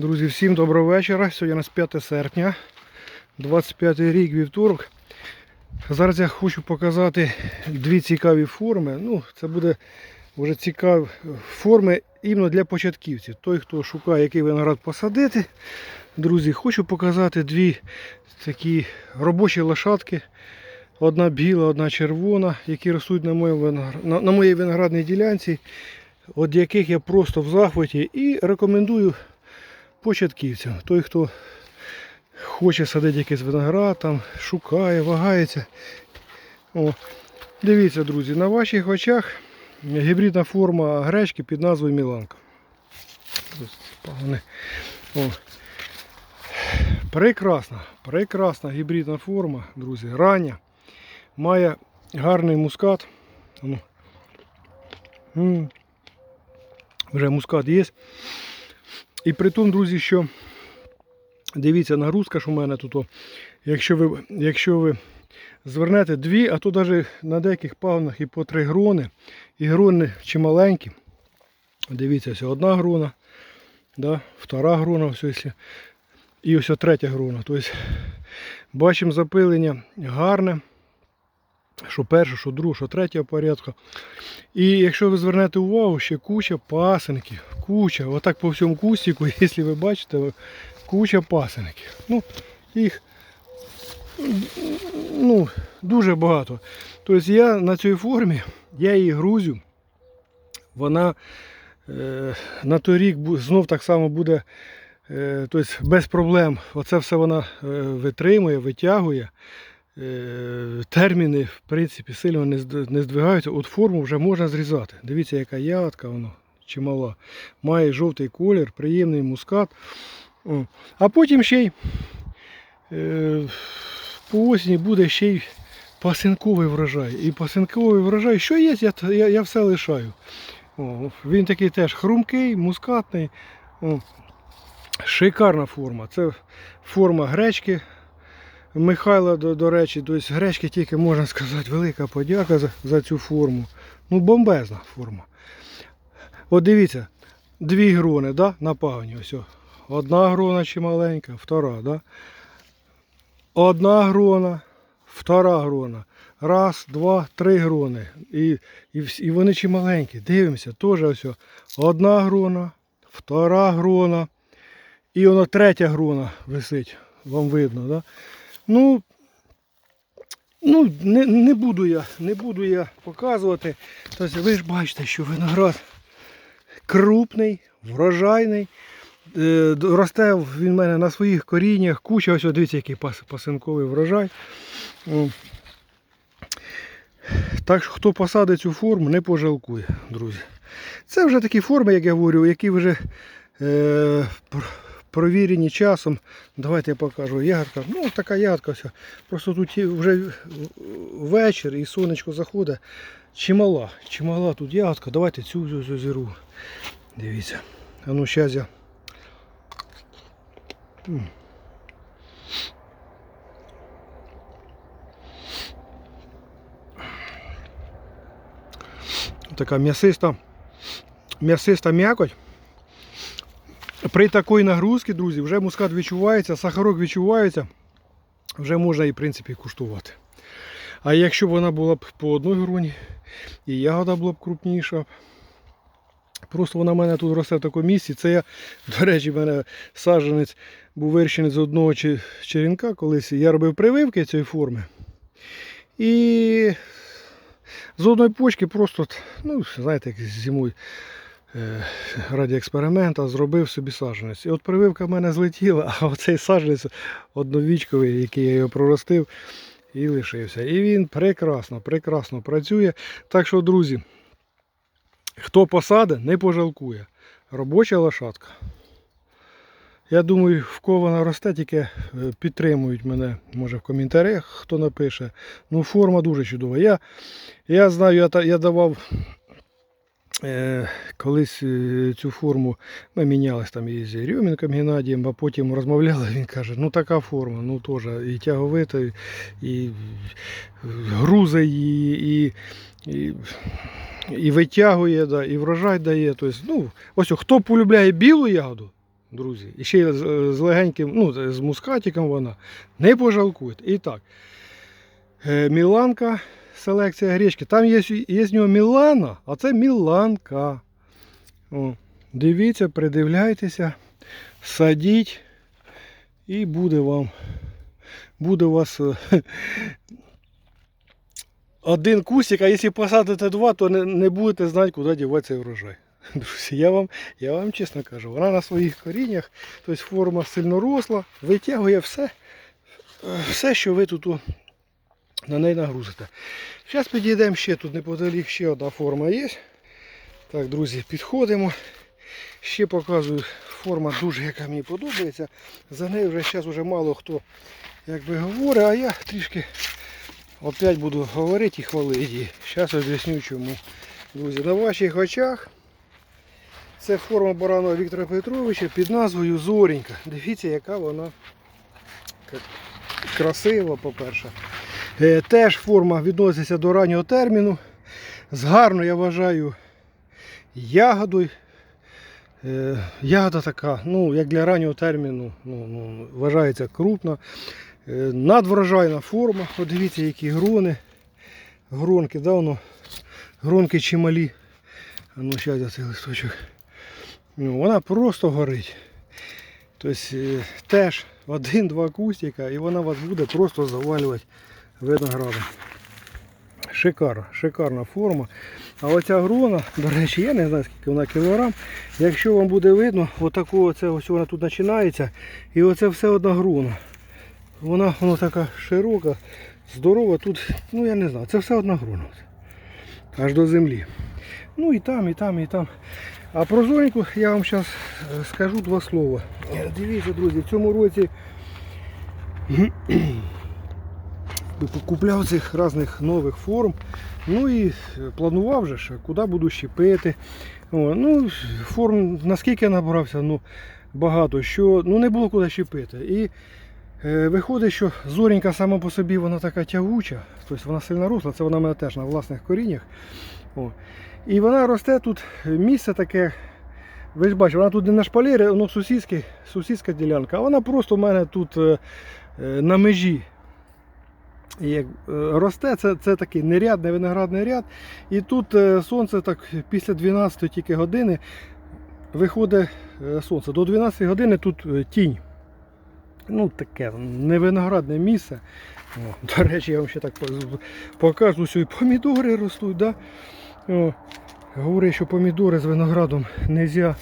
Друзі, всім доброго вечора. Сьогодні у нас 5 серпня, 25 рік, вівторок. Зараз я хочу показати дві цікаві форми. Ну, це буде вже цікаві форми іменно для початківців. Той, хто шукає, який виноград посадити. Друзі, хочу показати дві такі робочі лошадки. Одна біла, одна червона, які ростуть на, на моїй виноградній ділянці, від яких я просто в захваті і рекомендую початківцям. Той, хто хоче садити якийсь виноград, там, шукає, вагається. О, дивіться, друзі, на ваших очах гібридна форма гречки під назвою Міланка. Прекрасна, прекрасна гібридна форма, друзі, рання. Має гарний мускат. Вже мускат є. І при тому, друзі, що дивіться, нагрузка ж у мене тут. Якщо ви, якщо ви звернете дві, а то навіть на деяких пагонах і по три грони. І грони чималенькі. Дивіться, ось одна грона, да, втора грона, ось, і ось третя грона. Тобто бачимо запилення гарне. Що перше, що друге, що третє порядку. І якщо ви звернете увагу, ще куча пасенків, куча, отак по всьому кустику, якщо ви бачите, куча пасенків. Ну, їх ну, дуже багато. Тобто я на цій формі, я її грузю, вона е, на той рік знов так само буде е, тобто без проблем. Оце все вона е, витримує, витягує. Е, терміни, в принципі, сильно не здвигаються. От форму вже можна зрізати. Дивіться, яка ягодка воно чимала. Має жовтий колір, приємний мускат. О. А потім ще й е, по осені буде ще й пасинковий врожай. І пасинковий врожай, що є, я, я, я все лишаю. О, він такий теж хрумкий, мускатний. О. Шикарна форма. Це форма гречки. Михайла, до, до речі, тобто гречки тільки можна сказати, велика подяка за, за цю форму. Ну, бомбезна форма. От дивіться, дві грони да, на пагоні. Ось. Одна грона чи маленька, втора. Да? Одна грона, втора грона. Раз, два, три грони. І, і, і вони чи маленькі. Дивимося, теж ось. Одна грона, втора грона. І воно третя грона висить. Вам видно, да? Ну, ну не, не буду я, не буду я показувати. Тобто ви ж бачите, що виноград крупний, врожайний. Е, Росте він в мене на своїх коріннях, куча, ось дивіться, який пас- пасинковий врожай. Так що хто посадить цю форму, не пожалкує, друзі. Це вже такі форми, як я говорю, які вже е, провірені часом. Давайте я покажу. Ягодка. Ну, така ягодка вся. Просто тут вже вечір і сонечко заходить. Чимала, чимала тут ягодка. Давайте цю зіру. Дивіться. А ну зараз я. Така м'ясиста, м'ясиста м'якоть. При такій нагрузці, друзі, вже мускат відчувається, сахарок відчувається, вже можна і в принципі куштувати. А якщо б вона була б по одній гроні, і ягода була б крупніша. Просто вона в мене тут росте в такому місці. Це я, до речі, в мене саджанець був вирощений з одного черенка колись. Я робив прививки цієї форми. І з одної почки просто, ну, знаєте, як зимою раді експеримента зробив собі саджанець. І от прививка в мене злетіла, а оцей саджанець одновічковий, який я його проростив, і лишився. І він прекрасно, прекрасно працює. Так що, друзі, хто посадить, не пожалкує. Робоча лошадка. Я думаю, в кого вона росте, тільки е, підтримують мене, може в коментарях, хто напише. Ну, форма дуже чудова. Я, я знаю, я, я давав е, колись е, цю форму, ми мінялись там із Рьомінком Геннадієм, а потім розмовляли, він каже, ну така форма, ну теж і тяговита, і, груза її, і, і, і витягує, да, і врожай дає. Тобто, ну, ось хто полюбляє білу ягоду, друзі. І ще з, легеньким, ну, з мускатиком вона. Не пожалкуєте. І так. Е, Міланка, селекція гречки. Там є, є з нього Мілана, а це Міланка. О, дивіться, придивляйтеся, садіть. І буде вам. Буде у вас е, один кусик, а якщо посадите два, то не, не будете знати, куди дівати цей врожай. Друзі, я вам, я вам чесно кажу, вона на своїх коріннях, тобто форма сильно росла, витягує все, е, все, що ви тут на неї нагрузите. Зараз підійдемо ще, тут неподалік ще одна форма є. Так, друзі, підходимо. Ще показую форма дуже, яка мені подобається. За нею вже зараз вже мало хто якби говорить, а я трішки опять буду говорити і хвалити. Зараз об'ясню чому. Друзі, на ваших очах це форма Баранова Віктора Петровича під назвою Зоренька. Дивіться, яка вона красива, по-перше. Е, Теж форма відноситься до раннього терміну. З гарно, я вважаю, ягодою. Е, Ягода така, ну, як для раннього терміну, ну, ну, вважається крупна. Е, Надврожайна форма. От дивіться, які грони. Гронки, да, воно, гронки чималі. Ну, зараз я цей листочок. Ну, вона просто горить. Тобто теж один-два кустика і вона вас буде просто завалювати виноградом. Шикарна, шикарна форма. А оця грона, до речі, я не знаю скільки вона кілограм. Якщо вам буде видно, отаку оце ось вона тут починається. І оце все одна грона. Вона, вона така широка, здорова. Тут, ну я не знаю, це все одна грона. Аж до землі. Ну і там, і там, і там. А про зоніку я вам зараз скажу два слова. Е, Дивіться, друзі, в цьому році купляв цих різних нових форм. Ну і планував же, куди буду щепити. Ну, форм наскільки я набрався, ну, багато, що ну, не було куди щепити. І е, виходить, що зорінька сама по собі вона така тягуча, тобто вона сильно росла, це вона в мене теж на власних коріннях. О. І вона росте тут місце таке. Ви ж бачите, вона тут не на шпалері, воно сусідська ділянка, а вона просто в мене тут е, е, на межі. Як е, росте, це, це такий нерядний виноградний ряд. І тут е, сонце так після 12 тільки години виходить е, сонце. До 12 години тут тінь. Ну, таке не виноградне місце. О, до речі, я вам ще так покажу, що і помідори ростуть. Да? О, що помідори з виноградом не можна.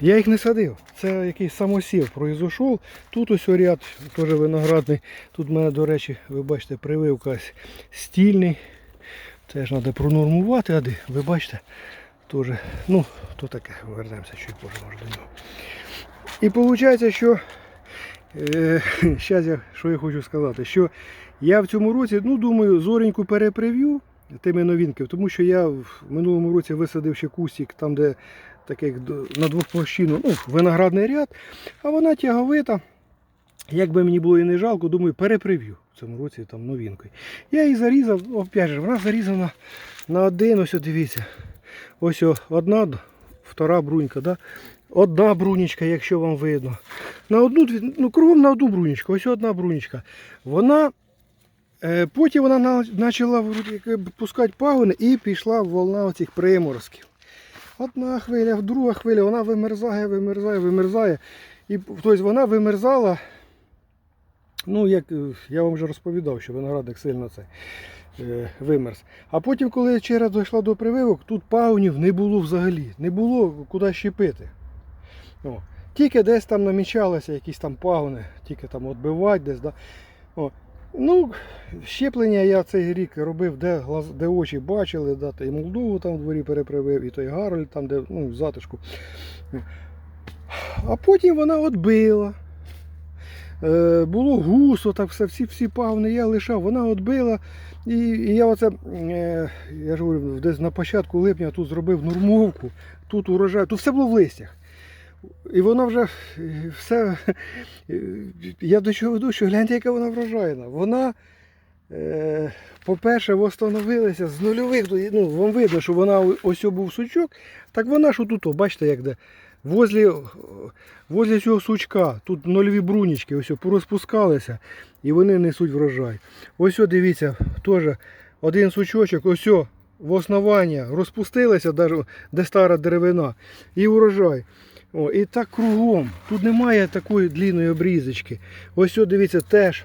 Я їх не садив. Це якийсь самосів произошов. Тут ось ряд теж виноградний. Тут в мене, до речі, ви бачите, прививка стільний. Теж треба пронормувати, а ви бачите, теж, ну, то таке, вернемося чуть позже може до нього. І виходить, що е, щас я, що я хочу сказати, що я в цьому році, ну, думаю, зореньку переприв'ю тими новинками, тому що я в минулому році висадив ще кустик, там, де таких на двох площину, ну, виноградний ряд, а вона тяговита. Як би мені було і не жалко, думаю, переприв'ю в цьому році там новинкою. Я її зарізав, опять же, вона зарізана на один, ось дивіться. Ось одна, втора брунька, да? одна брунічка, якщо вам видно. На одну, ну, кругом на одну брунічку, ось одна брунічка. Вона, е, потім вона почала пускати пагони і пішла волна оцих приморозків. Одна хвиля, друга хвиля, вона вимерзає, вимерзає, вимерзає. І тобто вона вимерзала. Ну, як е, я вам вже розповідав, що виноградник сильно це е, вимерз. А потім, коли черга дійшла до прививок, тут пагонів не було взагалі. Не було куди щепити. О. Тільки десь там намічалися якісь там пагони, тільки там відбивати десь. Да. Ну, щеплення я цей рік робив, де, де очі бачили, да, і Молдову там в дворі перепривив, і той Гароль там, де ну, затишку. А потім вона відбила. Е, було гусо, так все, всі, всі пагони я лишав, вона відбила. І, і я оце, е, я ж говорю, десь на початку липня тут зробив нормовку, тут урожай, тут все було в листях. І воно вже е, все. е, Я до чого веду, що гляньте, яка вона врожайна. Вона, е, по-перше, встановилася з нульових. Ну, вам видно, що вона ось був сучок. Так вона ж отут, бачите, як де возле, возле цього сучка, тут нульові брунічки, ось порозпускалися і вони несуть врожай. Ось дивіться, теж один сучочок, ось в основання розпустилися, де стара деревина, і урожай. О, і так кругом. Тут немає такої длинної обрізочки. Ось о, дивіться, теж.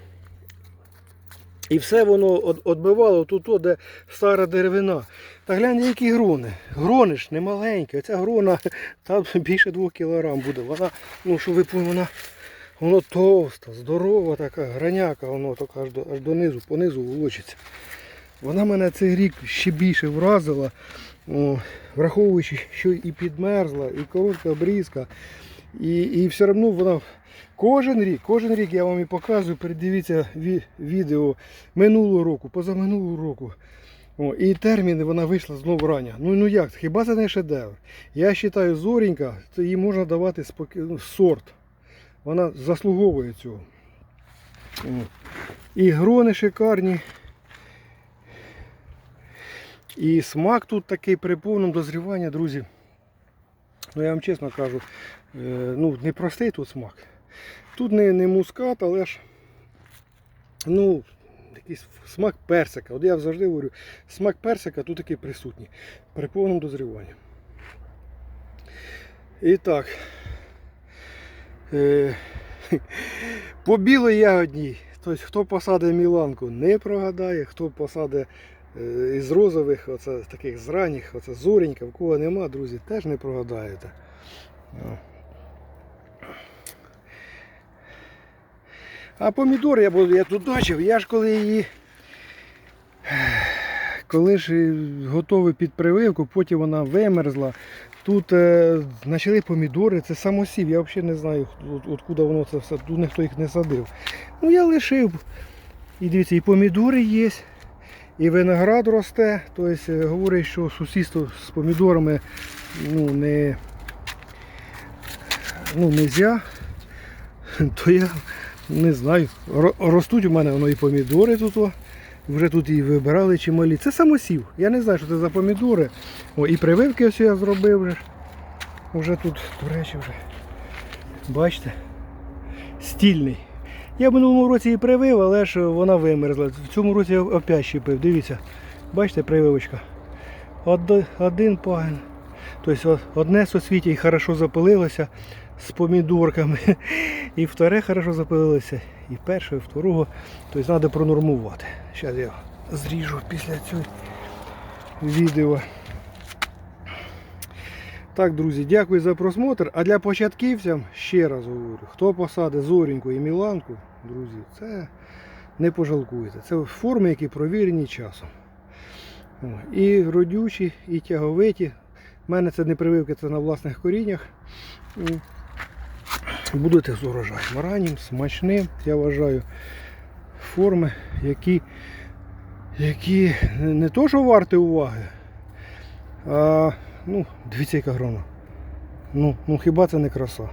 І все воно отбивало тут, де стара деревина. Та гляньте, які грони. Грони ж не маленькі. Оця грона там більше 2 кг буде. Вона, ну що ви поняли, вона, воно товста, здорова така, граняка, воно так аж, до, аж донизу, понизу волочиться. Вона мене цей рік ще більше вразила, о, враховуючи, що і підмерзла, і коротка обрізка. І, і все одно вона кожен рік, кожен рік я вам і показую, передивіться ві- відео минулого року, позаминулого року. О, і терміни вона вийшла знову рання. Ну ну як, хіба це не шедевр? Я вважаю, зорінька, то їй можна давати споки... ну, сорт. Вона заслуговує цього. О. І грони шикарні. І смак тут такий при повному дозріванні, друзі. Ну я вам чесно кажу, е, ну непростий тут смак. Тут не, не мускат, але ж ну, якийсь смак персика. От я завжди говорю, смак персика тут такий присутній при повному дозріванні. І так. Е, по білій ягодній, тобто хто посадить Міланку, не прогадає, хто посадить із розових, оце таких з оце зоренька, в кого нема, друзі, теж не прогадаєте. А помідори я, я тут бачив, я ж коли її. Коли ж е, готовий під прививку, потім вона вимерзла. Тут е, почали помідори, це самосів. Я взагалі не знаю, от, откуда воно це все, тут ніхто їх не садив. Ну я лишив. І дивіться, і помідори є, і виноград росте. Тобто е, говорить, що сусідство з помідорами ну, не ну, нельзя. То я не знаю. Ростуть у мене воно і помідори тут. Вже тут і вибирали чималі. Це самосів. Я не знаю, що це за помідори. О, і прививки ось я зробив вже. Вже тут, до речі, вже. Бачите? Стільний. Я в минулому році її привив, але ж вона вимерзла. В цьому році я опять щепив. Дивіться. Бачите, прививочка. Один пагін. Тобто одне соцвіття і хорошо запилилося з помідорками. І вторе хорошо запилилося. І перше, і второго. Тобто треба пронормувати. Зараз я зріжу після цього відео. Так, друзі, дякую за просмотр. А для початківцям ще раз говорю, хто посадить зоріньку і міланку, друзі, це не пожалкуєте. Це форми, які провірені часом. І родючі, і тяговиті. У мене це не прививки, це на власних коріннях. Будете з урожаєм. Раннім, смачним, я вважаю, форми, які, які не то, що варті уваги, а ну, дивіться, яка грона. Ну, ну хіба це не краса?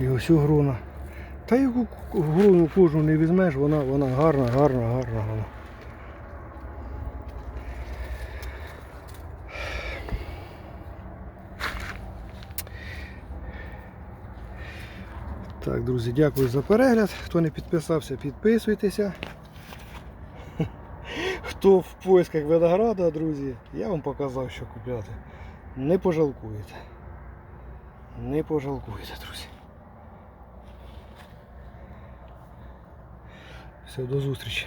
І ось грона. Та яку грону кожну не візьмеш, вона, вона гарна, гарна, гарна, гарна. Так, друзі, дякую за перегляд. Хто не підписався, підписуйтеся. Хто в поисках винограда, друзі, я вам показав, що купляти. Не пожалкуєте. Не пожалкуєте, друзі. Все, до зустрічі.